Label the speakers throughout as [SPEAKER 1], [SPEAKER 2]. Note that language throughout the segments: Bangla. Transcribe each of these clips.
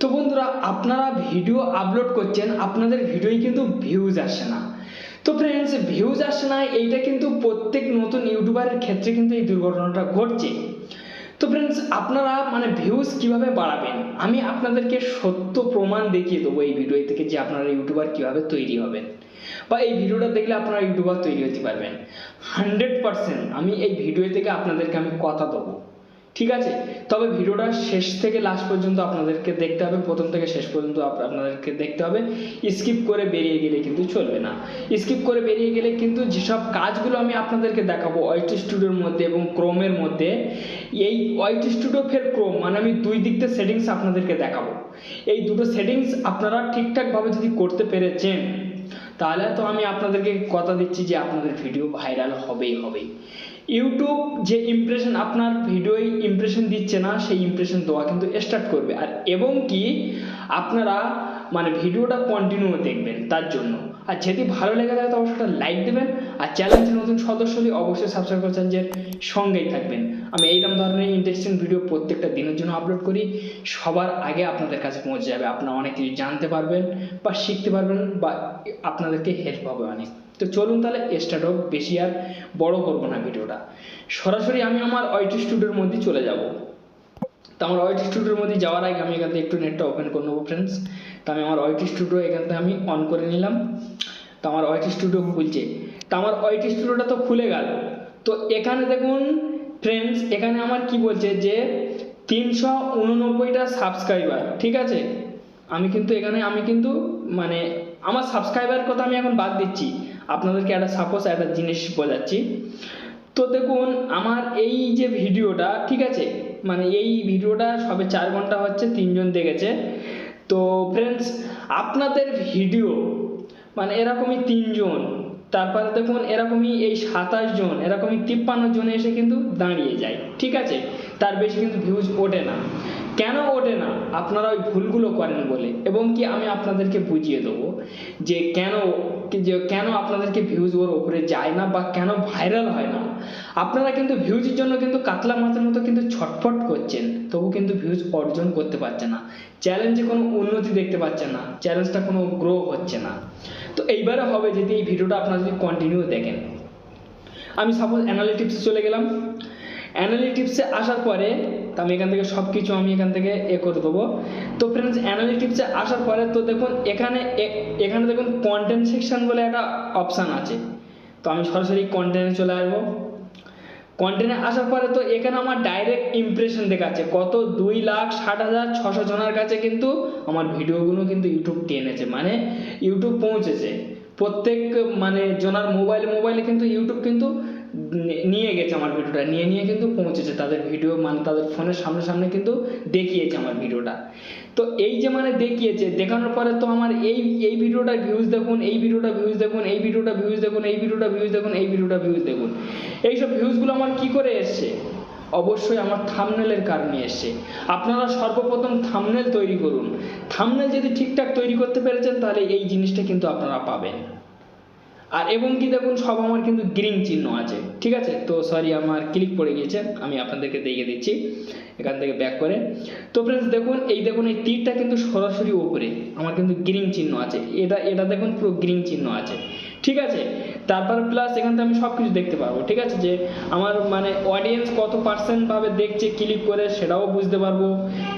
[SPEAKER 1] তো বন্ধুরা, আপনারা ভিডিও আপলোড করছেন, আপনাদের ভিডিওই কিন্তু ভিউজ আসে না। তো ফ্রেন্ডস ভিউজ আসে না, এইটা কিন্তু প্রত্যেক নতুন ইউটিউবারের ক্ষেত্রে কিন্তু এই দুর্ঘটনাটা ঘটছে। তো ফ্রেন্ডস আপনারা মানে ভিউজ কীভাবে বাড়াবেন? আমি আপনাদেরকে সত্য প্রমাণ দেখিয়ে দেবো এই ভিডিও থেকে যে আপনারা ইউটিউবার কীভাবে তৈরি হবেন। বা এই ভিডিওটা দেখলে আপনারা ইউটিউবার তৈরি হতে পারবেন। হান্ড্রেড পার্সেন্ট আমি এই ভিডিও থেকে আপনাদেরকে আমি কথা দেবো। ঠিক আছে, তবে ভিডিওটা শেষ থেকে লাস্ট পর্যন্ত আপনাদেরকে দেখতে হবে, প্রথম থেকে শেষ পর্যন্ত আপ- আপনাদেরকে দেখতে হবে। স্কিপ করে বেরিয়ে গেলে কিন্তু চলবে না। স্কিপ করে বেরিয়ে গেলে কিন্তু যেসব কাজগুলো আমি আপনাদেরকে দেখাবো ওয়াইট স্টুডিওর মধ্যে এবং ক্রোমের মধ্যে, এই ওয়াইট স্টুডিও ফের ক্রোম মানে আমি দুই দিক থেকে সেটিংস আপনাদেরকে দেখাবো। এই দুটো সেটিংস আপনারা ঠিকঠাকভাবে যদি করতে পেরেছেন, তাহলে তো আমি আপনাদেরকে কথা দিচ্ছি যে আপনাদের ভিডিও ভাইরাল হবেই হবেই। ইউটিউব যে ইমপ্রেশন আপনার ভিডিওয় ইমপ্রেশন দিচ্ছে না, সেই ইমপ্রেশন দেওয়া কিন্তু স্টার্ট করবে। আর এবং কি, আপনারা মানে ভিডিওটা কন্টিনিউ দেখবেন তার জন্য। আর যদি ভালো লেগে থাকে তো অবশ্যই লাইক দেবেন। আর চ্যানেলটির নতুন সদস্য হলে অবশ্যই সাবস্ক্রাইব করে চ্যানেলের সঙ্গেই থাকবেন। আমি এইরকম ধরনের ইন্টারেস্টিং ভিডিও প্রত্যেকটা দিনের জন্য আপলোড করি। সবার আগে আপনাদের কাছে পৌঁছে যাবে। আপনারা অনেক কিছু জানতে পারবেন বা শিখতে পারবেন বা আপনাদেরকে হেল্প হবে অনেক। তো চলুন তাহলে স্টার্ট হোক, বেশি আর বড় করব না ভিডিওটা। সরাসরি আমি আমার ওয়াইটি স্টুডিওর মধ্যে চলে যাব। তো আমার ওয়াইটি স্টুডিওর মধ্যে যাওয়ার আগে আমি এখান থেকে একটু নেটটা ওপেন করে নেব ফ্রেন্ডস তো আমি আমার ওয়াইটি স্টুডিও এখান থেকে আমি অন করে নিলাম। তো আমার ওয়াইটি স্টুডিও খুলছে। তো আমার ওয়াইটি স্টুডিওটা তো খুলে গেল। তো এখানে দেখুন ফ্রেন্ডস এখানে আমার কি বলছে যে তিনশো উননব্বইটা সাবস্ক্রাইবার ঠিক আছে? আমি কিন্তু এখানে, আমি কিন্তু মানে আমার সাবস্ক্রাইবার কথা আমি এখন বাদ দিচ্ছি। আপনাদেরকে একটা সাপোজ একটা জিনিস বোঝাচ্ছি। তো দেখুন, আমার এই যে ভিডিওটা, ঠিক আছে? মানে এই ভিডিওটা সবে চার ঘণ্টা হচ্ছে, তিনজন দেখেছে। তো ফ্রেন্ডস আপনাদের ভিডিও মানে এরকমই তিনজন, তারপরে দেখুন, এরকমই এই সাতাশ জন, এরকমই তিপ্পান্ন জন এসে কিন্তু দাঁড়িয়ে যায়, ঠিক আছে? তার বেশি কিন্তু ভিউজ ওঠে না। কেন ওঠে না? আপনারা ওই ভুলগুলো করেন বলে। এবং কি আমি আপনাদেরকে বুঝিয়ে দেবো যে কেন যে কেন আপনাদেরকে ভিউজ ওর ওপরে যায় না বা কেন ভাইরাল হয় না? আপনারা কিন্তু ভিউজের জন্য কিন্তু কাতলা মাছের মতো কিন্তু ছটফট করছেন। তবু কিন্তু ভিউজ অর্জন করতে পারছে না। চ্যালেঞ্জে কোনো উন্নতি দেখতে পাচ্ছেন না। চ্যালেঞ্জটা কোনো গ্রো হচ্ছে না। তো এইবারে হবে যদি এই ভিডিওটা আপনারা যদি কন্টিনিউ দেখেন। আমি সাপোজ অ্যানালিটিক্সে চলে গেলাম। অ্যানালিটিক্সে আসার পরে তো আমি এখান থেকে সব কিছু আমি এখান থেকে এ করে দেবো। তো ফ্রেন্ডস অ্যানালিটিক্সে আসার পরে তো দেখুন, এখানে এখানে দেখুন কন্টেন্ট সেকশন বলে একটা অপশান আছে। তো আমি সরাসরি কন্টেন্টে চলে আসব। কন্টেন্টে আসার পরে তো এখানে আমার ডাইরেক্ট ইমপ্রেশন দেখাচ্ছে। কত দুই লাখ ষাট হাজার ছশো জনের কাছে কিন্তু আমার ভিডিওগুলো কিন্তু ইউটিউব টেনেছে মানে ইউটিউব পৌঁছেছে। প্রত্যেক মানে জনার মোবাইল মোবাইলে কিন্তু ইউটিউব কিন্তু নিয়ে গেছে আমার ভিডিওটা। নিয়ে নিয়ে কিন্তু পৌঁছেছে তাদের ভিডিও মানে তাদের ফোনের সামনে সামনে কিন্তু দেখিয়েছে আমার ভিডিওটা। তো এই যে মানে দেখিয়েছে, দেখানোর পরে তো আমার এই এই ভিডিওটার ভিউজ দেখুন, এই ভিডিওটা ভিউজ দেখুন, এই ভিডিওটা ভিউজ দেখুন, এই ভিডিওটা ভিউজ দেখুন, এই ভিডিওটা ভিউজ দেখুন। এইসব ভিউজগুলো আমার কি করে এসছে? অবশ্যই আমার থামনেলের কারণে এসছে। আপনারা সর্বপ্রথম থামনেল তৈরি করুন। থামনেল যদি ঠিকঠাক তৈরি করতে পেরেছেন, তাহলে এই জিনিসটা কিন্তু আপনারা পাবেন। আর এবং কি দেখুন, সব আমার কিন্তু গ্রিন চিহ্ন আছে, ঠিক আছে? তো সরি আমার ক্লিক পড়ে গিয়েছে, আমি আপনাদেরকে দেখিয়ে দিচ্ছি, এখান থেকে ব্যাক করে। তো ফ্রেন্ডস দেখুন, এই দেখুন, এই তীরটা কিন্তু সরাসরি ওপরে আমার কিন্তু গ্রিন চিহ্ন আছে। এটা এটা দেখুন, পুরো গ্রিন চিহ্ন আছে। ঠিক আছে? তারপর প্লাস এখান থেকে আমি সব কিছু দেখতে পারব, ঠিক আছে? যে আমার মানে অডিয়েন্স কত পার্সেন্ট ভাবে দেখছে ক্লিক করে সেটাও বুঝতে পারব।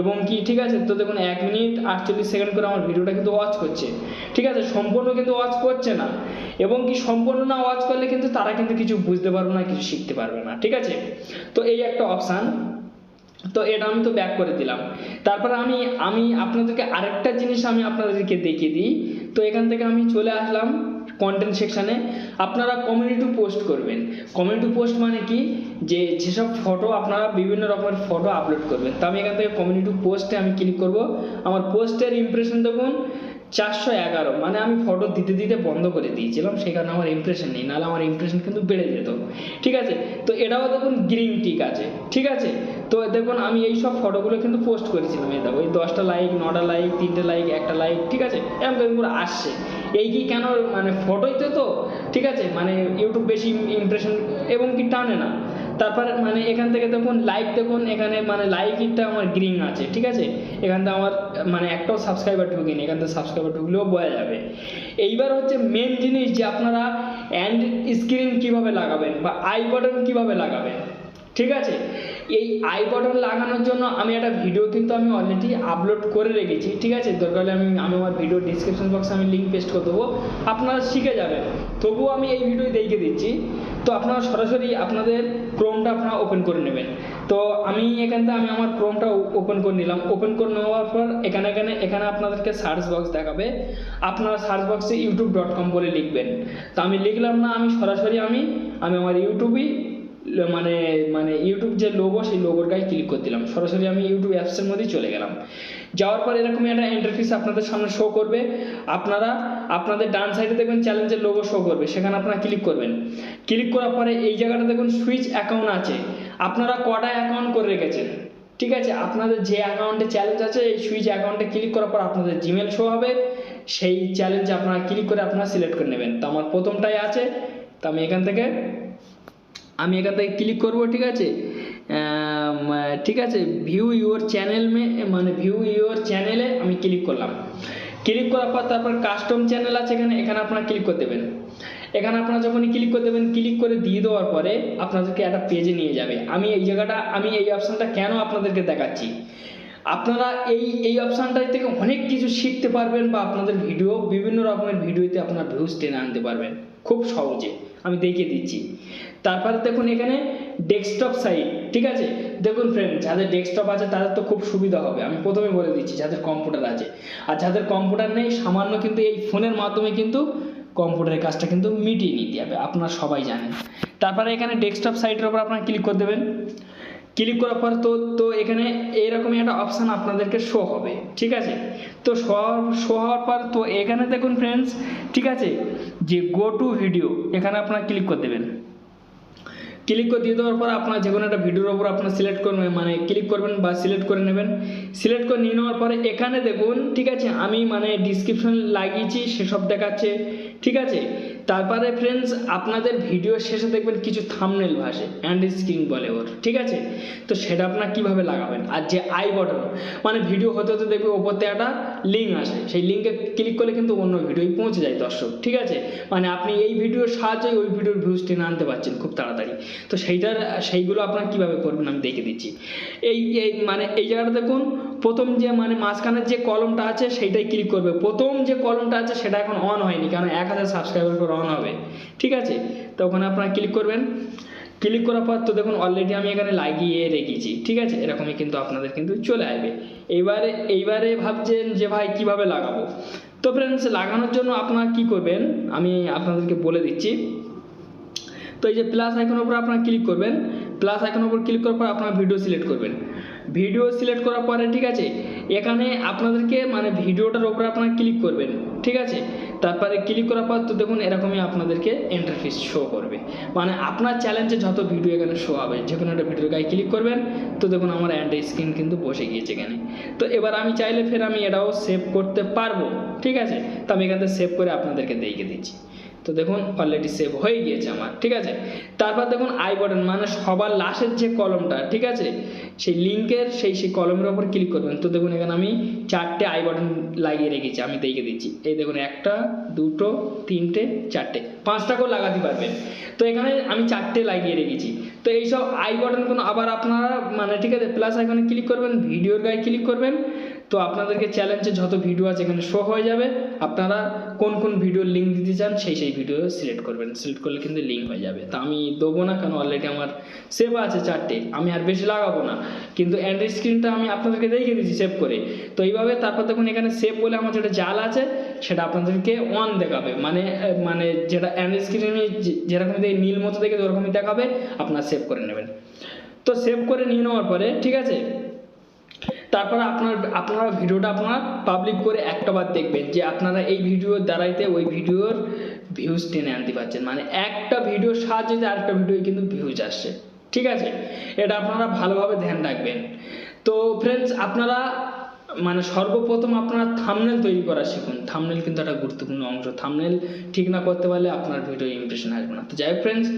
[SPEAKER 1] এবং কি, ঠিক আছে? তো দেখুন, এক মিনিট আটচল্লিশ সেকেন্ড করে আমার ভিডিওটা কিন্তু ওয়াচ করছে। ঠিক আছে? সম্পূর্ণ কিন্তু ওয়াচ করছে না। এবং কি, সম্পূর্ণ না ওয়াচ করলে কিন্তু তারা কিন্তু কিছু বুঝতে পারবে না, কিছু শিখতে পারবে না, ঠিক আছে? তো এই একটা অপশান তো এটা আমি তো ব্যাক করে দিলাম। তারপর আমি আমি আপনাদেরকে আরেকটা জিনিস আমি আপনাদেরকে দেখিয়ে দিই। তো এখান থেকে আমি চলে আসলাম। কন্টেন্ট সেকশানে আপনারা কমিউনিটি পোস্ট করবেন। কমিউনিটি পোস্ট মানে কি? যে যেসব ফটো আপনারা বিভিন্ন রকমের ফটো আপলোড করবেন। তো আমি এখান থেকে কমিউনিটি পোস্টে আমি ক্লিক করব। আমার পোস্টের ইমপ্রেশন দেখুন। চারশো এগারো। মানে আমি ফটো দিতে দিতে বন্ধ করে দিয়েছিলাম কারণে আমার ইমপ্রেশন নেই, নাহলে আমার ইমপ্রেশন কিন্তু বেড়ে যেত। ঠিক আছে? তো এটাও দেখুন গ্রিন টিক আছে, ঠিক আছে? তো দেখুন আমি এই সব ফটোগুলো কিন্তু পোস্ট করেছিলাম, এই দেখো, এই দশটা লাইক নটা লাইক তিনটে লাইক একটা লাইক ঠিক আছে? এরকম করে আসছে। এই কি কেন মানে ফটোইতে তো ঠিক আছে? মানে ইউটিউব বেশি ইমপ্রেশন এবং কি টানে না। তারপর মানে এখান থেকে দেখুন লাইক দেখুন, এখানে মানে লাইক লাইকটা আমার গ্রিন আছে, ঠিক আছে? এখান থেকে আমার মানে একটাও সাবস্ক্রাইবার ঢুকিনি, এখান থেকে সাবস্ক্রাইবার ঢুকলেও বোঝা যাবে। এইবার হচ্ছে মেন জিনিস যে আপনারা অ্যান্ড স্ক্রিন কীভাবে লাগাবেন বা আই বাটন কীভাবে লাগাবেন? ঠিক আছে? এই আই বাটন লাগানোর জন্য আমি একটা ভিডিও কিন্তু আমি অলরেডি আপলোড করে রেখেছি, ঠিক আছে? দরকার হলে আমি আমি আমার ভিডিও ডিসক্রিপশন বক্সে আমি লিঙ্ক পেস্ট করে দেবো, আপনারা শিখে যাবেন। তবুও আমি এই ভিডিও দেখিয়ে দিচ্ছি। তো আপনারা সরাসরি আপনাদের ক্রোমটা আপনারা ওপেন করে নেবেন। তো আমি এখান থেকে আমি আমার ক্রোমটা ওপেন করে নিলাম। ওপেন করে নেওয়ার পর এখানে এখানে এখানে আপনাদেরকে সার্চ বক্স দেখাবে। আপনারা সার্চ বক্সে ইউটিউব ডট কম বলে লিখবেন। তো আমি লিখলাম না, আমি সরাসরি আমি আমি আমার ইউটিউবই মানে মানে ইউটিউব যে লোগো সেই লোগোর গায়ে ক্লিক করে দিলাম। সরাসরি আমি ইউটিউব অ্যাপসের মধ্যেই চলে গেলাম। যাওয়ার পর এরকমই একটা ইন্টারফেস আপনাদের সামনে শো করবে। আপনারা, আপনাদের ডান সাইডে দেখবেন চ্যালেঞ্জের লোগো শো করবে। সেখানে আপনারা ক্লিক করবেন। ক্লিক করার পরে এই জায়গাটা দেখুন সুইচ অ্যাকাউন্ট আছে। আপনারা কটা অ্যাকাউন্ট করে রেখেছেন? ঠিক আছে? আপনাদের যে অ্যাকাউন্টে চ্যালেঞ্জ আছে, এই সুইচ অ্যাকাউন্টে ক্লিক করার পর আপনাদের জিমেল শো হবে। সেই চ্যালেঞ্জে আপনারা ক্লিক করে আপনারা সিলেক্ট করে নেবেন। তো আমার প্রথমটাই আছে। তো আমি এখান থেকে আমি এখান থেকে ক্লিক করব, ঠিক আছে? ঠিক আছে? ভিউ ইউর চ্যানেল মে মানে ভিউ ইউর চ্যানেলে আমি ক্লিক করলাম। ক্লিক করার পর তারপর কাস্টম চ্যানেল আছে এখানে এখানে আপনারা ক্লিক করে দেবেন। এখানে আপনারা যখনই ক্লিক করে দেবেন ক্লিক করে দিয়ে দেওয়ার পরে আপনাদেরকে একটা পেজে নিয়ে যাবে। আমি এই জায়গাটা, আমি এই অপশানটা কেন আপনাদেরকে দেখাচ্ছি? আপনারা এই এই অপশানটা থেকে অনেক কিছু শিখতে পারবেন বা আপনাদের ভিডিও বিভিন্ন রকমের ভিডিওতে আপনার ভিউজ টেনে আনতে পারবেন। খুব সহজে। আমি দেখিয়ে দিচ্ছি। তারপর দেখুন এখানে ডেস্কটপ সাইট ঠিক আছে? দেখুন ফ্রেন্ড যাদের ডেস্কটপ আছে তাদের তো খুব সুবিধা হবে। আমি প্রথমে বলে দিচ্ছি, যাদের কম্পিউটার আছে। আর যাদের কম্পিউটার নেই, সামান্য কিন্তু এই ফোনের মাধ্যমে কিন্তু কম্পিউটারের কাজটা কিন্তু মিটিয়ে নিতে হবে। আপনারা সবাই জানেন। তারপরে এখানে ডেস্কটপ সাইটের উপর আপনারা ক্লিক করে দেবেন। ক্লিক করার পর তো তো এখানে এইরকমই একটা অপশান আপনাদেরকে শো হবে, ঠিক আছে? তো শো শো হওয়ার পর তো এখানে দেখুন ফ্রেন্ডস ঠিক আছে? যে গো টু ভিডিও এখানে আপনারা ক্লিক করে দেবেন। ক্লিক করে দিয়ে দেওয়ার পর আপনার যে কোনো একটা ভিডিওর ওপর আপনার সিলেক্ট করবেন মানে ক্লিক করবেন বা সিলেক্ট করে নেবেন। সিলেক্ট করে নিয়ে নেওয়ার পরে এখানে দেখুন, ঠিক আছে? আমি মানে ডিসক্রিপশন লাগিয়েছি, সেসব দেখাচ্ছে, ঠিক আছে? তারপরে ফ্রেন্ডস আপনাদের ভিডিও শেষে দেখবেন কিছু থামনেল ভাসে অ্যান্ড স্ক্রিন বলে ওর, ঠিক আছে? তো সেটা আপনার কীভাবে লাগাবেন? আর যে আই বটন মানে ভিডিও হতে হতে দেখবে ওপর থেকে একটা লিঙ্ক আসে। সেই লিঙ্কে ক্লিক করলে কিন্তু অন্য ভিডিওই পৌঁছে যায় দর্শক, ঠিক আছে? মানে আপনি এই ভিডিওর সাহায্যে ওই ভিডিওর ভিউজ টেনে আনতে পারছেন খুব তাড়াতাড়ি। তো সেইটার, সেইগুলো আপনারা কীভাবে করবেন আমি দেখে দিচ্ছি। এই এই মানে এই জায়গাটা দেখুন প্রথম যে মানে মাঝখানের যে কলমটা আছে সেইটাই ক্লিক করবে। প্রথম যে কলমটা আছে সেটা এখন অন হয়নি, কারণ এক হাজার সাবস্ক্রাইবার পর অন হবে। ঠিক আছে? তো ওখানে আপনারা ক্লিক করবেন। ক্লিক করার পর তো দেখুন অলরেডি আমি এখানে লাগিয়ে রেখেছি। ঠিক আছে? এরকমই কিন্তু আপনাদের কিন্তু চলে আসবে। এইবারে এইবারে ভাবছেন যে ভাই কীভাবে লাগাবো? তো ফ্রেন্ডস লাগানোর জন্য আপনারা কি করবেন? আমি আপনাদেরকে বলে দিচ্ছি। তো এই যে প্লাস আইকনের উপর আপনারা ক্লিক করবেন। প্লাস আইকনের উপর ক্লিক করার পর আপনারা ভিডিও সিলেক্ট করবেন। ভিডিও সিলেক্ট করার পরে, ঠিক আছে, এখানে আপনাদেরকে মানে ভিডিওটার উপরে আপনারা ক্লিক করবেন, ঠিক আছে? তারপরে ক্লিক করার পর তো দেখুন, এরকমই আপনাদেরকে ইন্টারফেস শো করবে। মানে আপনার চ্যালেঞ্জে যত ভিডিও এখানে শো হবে, যে কোনো একটা ভিডিওর গায়ে ক্লিক করবেন, তো দেখুন আমার অ্যান্ড স্ক্রিন কিন্তু বসে গিয়েছে এখানে। তো এবার আমি চাইলে ফের আমি এটাও সেভ করতে পারব, ঠিক আছে? তো আমি এখান থেকে সেভ করে আপনাদেরকে দেখিয়ে দিচ্ছি। তো দেখুন অলরেডি সেভ হয়ে গিয়েছে আমার, ঠিক আছে? তারপর দেখুন আই বাটন মানে সবার লাশের যে কলমটা ঠিক আছে? সেই লিঙ্কের, সেই সেই কলমের ওপর ক্লিক করবেন। তো দেখুন এখানে আমি চারটে আই বাটন লাগিয়ে রেখেছি, আমি দেখে দিচ্ছি। এই দেখুন একটা, দুটো, তিনটে, চারটে, পাঁচটা করে লাগাতে পারবেন। তো এখানে আমি চারটে লাগিয়ে রেখেছি। তো এইসব আই বাটন কোনো, আবার আপনারা মানে ঠিক আছে প্লাস আইকনে ক্লিক করবেন ভিডিওর গায়ে ক্লিক করবেন। তো আপনাদেরকে চ্যালেঞ্জে যত ভিডিও আছে এখানে শো হয়ে যাবে। আপনারা কোন কোন ভিডিওর লিঙ্ক দিতে চান, সেই সেই ভিডিও সিলেক্ট করবেন। সিলেক্ট করলে কিন্তু লিঙ্ক হয়ে যাবে। তা আমি দেবো না, কারণ অলরেডি আমার সেভ আছে চারটে। আমি আর বেশি লাগাবো না। কিন্তু অ্যান্ড্রয়েড স্ক্রিনটা আমি আপনাদেরকে দেখিয়ে দিচ্ছি সেভ করে। তো এইভাবে তারপর দেখুন এখানে সেভ বলে আমার যেটা জাল আছে, সেটা আপনাদেরকে অন দেখাবে। মানে মানে যেটা অ্যান্ড্রয়েড স্ক্রিনে যেরকম নীল মতো দেখে ওরকমই দেখাবে, আপনারা সেভ করে নেবেন। তো সেভ করে নিয়ে নেওয়ার পরে, ঠিক আছে? তারপরে আপনার, আপনারা ভিডিওটা আপনারা পাবলিক করে একটা বার দেখবেন যে আপনারা এই ভিডিওর দ্বারাইতে ওই ভিডিওর ভিউজ টেনে আনতে পারছেন। মানে একটা ভিডিওর সাহায্যে আরেকটা ভিডিও কিন্তু ভিউজ আসছে ঠিক আছে? এটা আপনারা ভালোভাবে ধ্যান রাখবেন। তো ফ্রেন্ডস আপনারা মানে সর্বপ্রথম আপনার থামনেল তৈরি করা শিখুন। থামনেল কিন্তু একটা গুরুত্বপূর্ণ অংশ। থামনেল ঠিক না করতে পারলে আপনার ভিডিও ইমপ্রেশন আসবে না। তো যাই ফ্রেন্ডস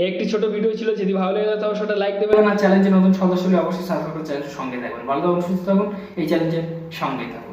[SPEAKER 1] এই একটি ছোট ভিডিও ছিল। যদি ভালো লাগে তাহলে সেটা লাইক দেবেন। আর চ্যালেঞ্জে নতুন সদস্য হলে অবশ্যই সাবস্ক্রাইব করে চ্যানেলের সঙ্গে থাকবেন। ভালো থাকুন, সুস্থ থাকুন। এই চ্যালেঞ্জের সঙ্গে থাকুন।